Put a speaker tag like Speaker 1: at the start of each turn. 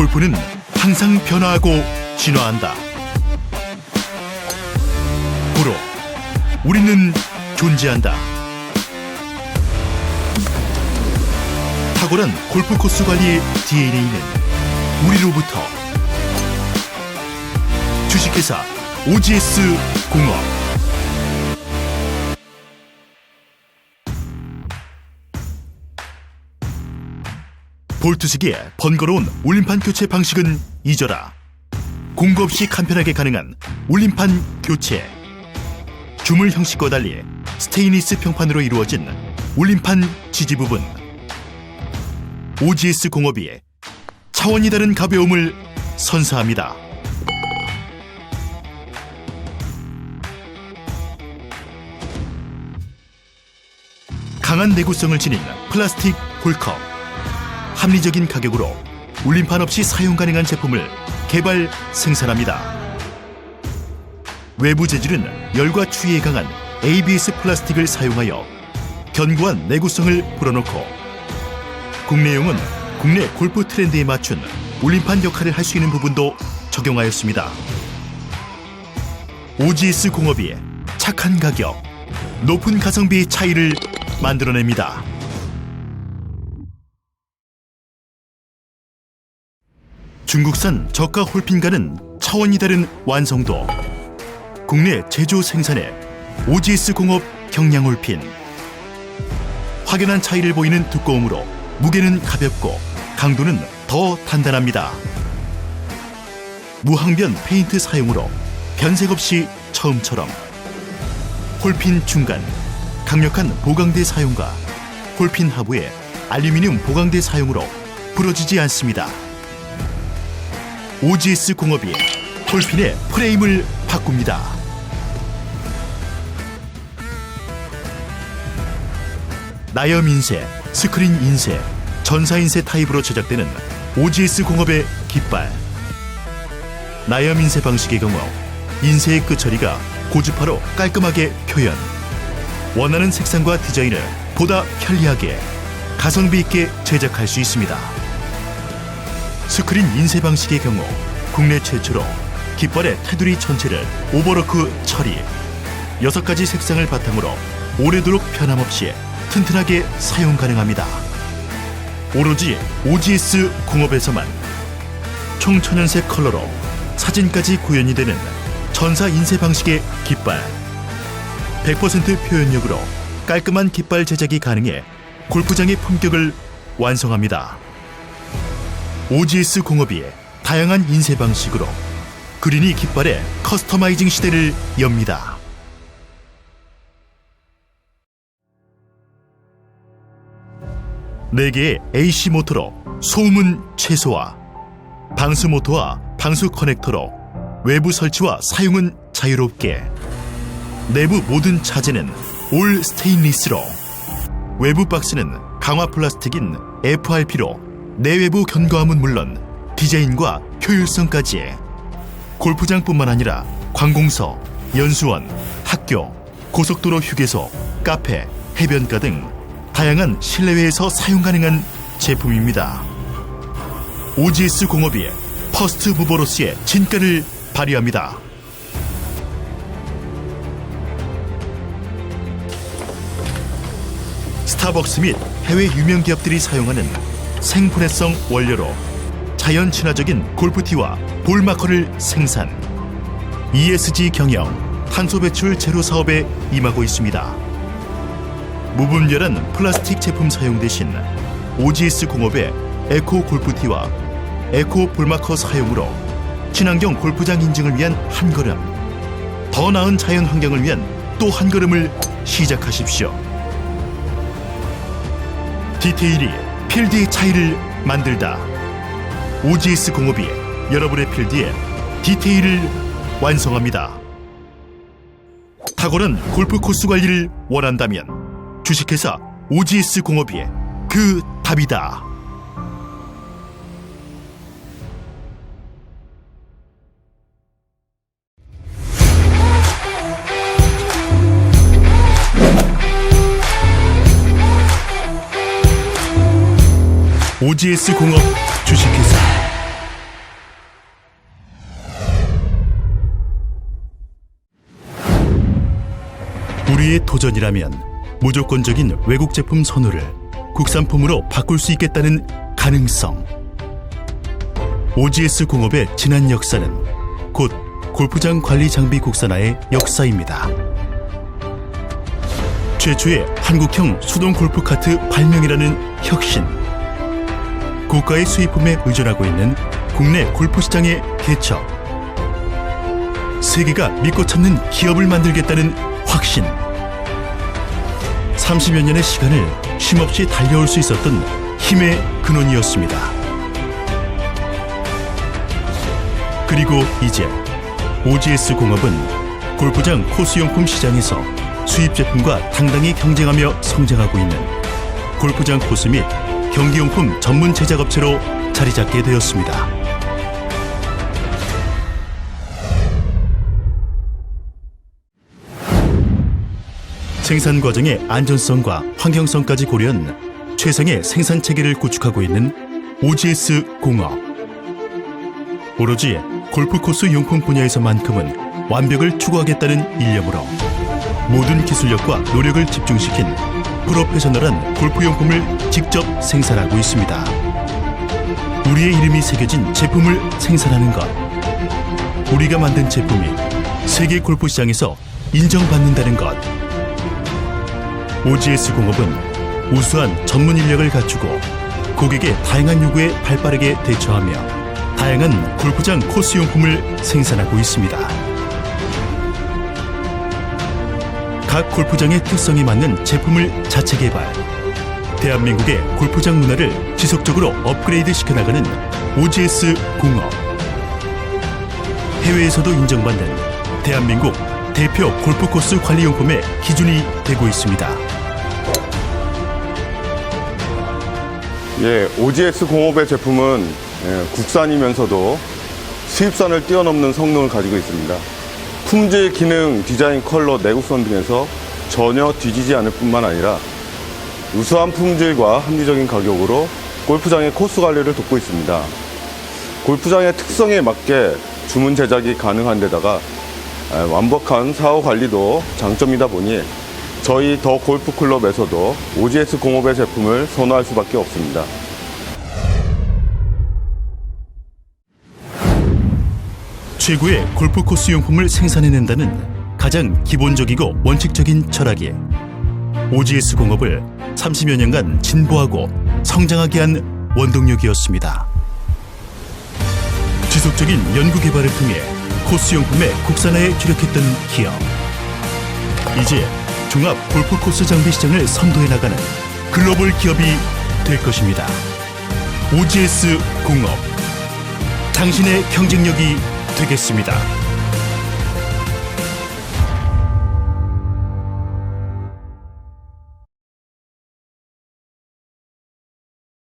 Speaker 1: 골프는 항상 변화하고 진화한다. 프로, 우리는 존재한다. 탁월한 골프 코스 관리의 DNA는 우리로부터 주식회사 OGS 공업 볼트식의 번거로운 울림판 교체 방식은 잊어라. 공구 없이 간편하게 가능한 울림판 교체. 주물 형식과 달리 스테인리스 평판으로 이루어진 울림판 지지 부분. OGS 공업이 차원이 다른 가벼움을 선사합니다. 강한 내구성을 지닌 플라스틱 홀컵. 합리적인 가격으로 울림판 없이 사용 가능한 제품을 개발 생산합니다. 외부 재질은 열과 추위에 강한 ABS 플라스틱을 사용하여 견고한 내구성을 불어넣고 국내용은 국내 골프 트렌드에 맞춘 울림판 역할을 할 수 있는 부분도 적용하였습니다. OGS 공업이 착한 가격, 높은 가성비 차이를 만들어냅니다. 중국산 저가 홀핀과는 차원이 다른 완성도. 국내 제조 생산의 OGS 공업 경량 홀핀. 확연한 차이를 보이는 두꺼움으로 무게는 가볍고 강도는 더 단단합니다. 무항변 페인트 사용으로 변색 없이 처음처럼 홀핀 중간 강력한 보강대 사용과 홀핀 하부에 알루미늄 보강대 사용으로 부러지지 않습니다. OGS 공업이 홀핀의 프레임을 바꿉니다. 나염 인쇄, 스크린 인쇄, 전사 인쇄 타입으로 제작되는 OGS 공업의 깃발. 나염 인쇄 방식의 경우 인쇄의 끝 처리가 고주파로 깔끔하게 표현. 원하는 색상과 디자인을 보다 편리하게 가성비 있게 제작할 수 있습니다. 스크린 인쇄 방식의 경우 국내 최초로 깃발의 테두리 전체를 오버로크 처리, 여섯 가지 색상을 바탕으로 오래도록 변함없이 튼튼하게 사용 가능합니다. 오로지 OGS 공업에서만 총 천연색 컬러로 사진까지 구현이 되는 전사 인쇄 방식의 깃발 100% 표현력으로 깔끔한 깃발 제작이 가능해 골프장의 품격을 완성합니다. OGS 공업이 다양한 인쇄 방식으로 그린이 깃발의 커스터마이징 시대를 엽니다. 네개의 AC 모터로 소음은 최소화, 방수 모터와 방수 커넥터로 외부 설치와 사용은 자유롭게, 내부 모든 차재는 올 스테인리스로, 외부 박스는 강화 플라스틱인 FRP로 내외부 견고함은 물론 디자인과 효율성까지 골프장뿐만 아니라 관공서, 연수원, 학교, 고속도로 휴게소, 카페, 해변가 등 다양한 실내외에서 사용 가능한 제품입니다. OGS 공업이 퍼스트 무버로스의 진가를 발휘합니다. 스타벅스 및 해외 유명 기업들이 사용하는 생분해성 원료로 자연 친화적인 골프티와 볼마커를 생산. ESG 경영, 탄소 배출 제로 사업에 임하고 있습니다. 무분별한 플라스틱 제품 사용 대신 OGS 공업의 에코 골프티와 에코 볼마커 사용으로 친환경 골프장 인증을 위한 한 걸음, 더 나은 자연 환경을 위한 또 한 걸음을 시작하십시오. 디테일이 필드의 차이를 만들다. OGS 공업이 여러분의 필드에 디테일을 완성합니다. 탁월한 골프 코스 관리를 원한다면 주식회사 OGS 공업이 그 답이다. UGS 공업 주식회사 우리의 도전이라면 무조건적인 외국 제품 선호를 국산품으로 바꿀 수 있겠다는 가능성. OGS 공업의 지난 역사는 곧 골프장 관리 장비 국산화의 역사입니다. 최초의 한국형 수동 골프 카트 발명이라는 혁신. 고가의 수입품에 의존하고 있는 국내 골프 시장의 개척. 세계가 믿고 찾는 기업을 만들겠다는 확신. 30여 년의 시간을 쉼없이 달려올 수 있었던 힘의 근원이었습니다. 그리고 이제 OGS 공업은 골프장 코스용품 시장에서 수입 제품과 당당히 경쟁하며 성장하고 있는 골프장 코스 및 경기용품 전문 제작업체로 자리 잡게 되었습니다. 생산 과정의 안전성과 환경성까지 고려한 최상의 생산 체계를 구축하고 있는 OGS 공업. 오로지 골프 코스 용품 분야에서만큼은 완벽을 추구하겠다는 일념으로 모든 기술력과 노력을 집중시킨 프로페셔널한 골프 용품을 직접 생산하고 있습니다. 우리의 이름이 새겨진 제품을 생산하는 것. 우리가 만든 제품이 세계 골프 시장에서 인정받는다는 것. OGS 공업은 우수한 전문 인력을 갖추고 고객의 다양한 요구에 발빠르게 대처하며 다양한 골프장 코스 용품을 생산하고 있습니다. 각 골프장의 특성에 맞는 제품을 자체 개발. 대한민국의 골프장 문화를 지속적으로 업그레이드 시켜나가는 OGS 공업. 해외에서도 인정받는 대한민국 대표 골프 코스 관리용품의 기준이 되고 있습니다.
Speaker 2: 예, OGS 공업의 제품은 예, 국산이면서도 수입산을 뛰어넘는 성능을 가지고 있습니다. 품질, 기능, 디자인, 컬러, 내구성 등에서 전혀 뒤지지 않을 뿐만 아니라 우수한 품질과 합리적인 가격으로 골프장의 코스 관리를 돕고 있습니다. 골프장의 특성에 맞게 주문 제작이 가능한 데다가 아, 완벽한 사후 관리도 장점이다 보니 저희 더 골프 클럽에서도 OGS 공업의 제품을 선호할 수밖에 없습니다.
Speaker 1: 최고의 골프 코스 용품을 생산해낸다는 가장 기본적이고 원칙적인 철학에 OGS 공업을 30여 년간 진보하고 성장하게 한 원동력이었습니다. 지속적인 연구 개발을 통해 코스 용품의 국산화에 주력했던 기업. 이제 종합 골프 코스 장비 시장을 선도해 나가는 글로벌 기업이 될 것입니다. OGS 공업. 당신의 경쟁력이 되겠습니다.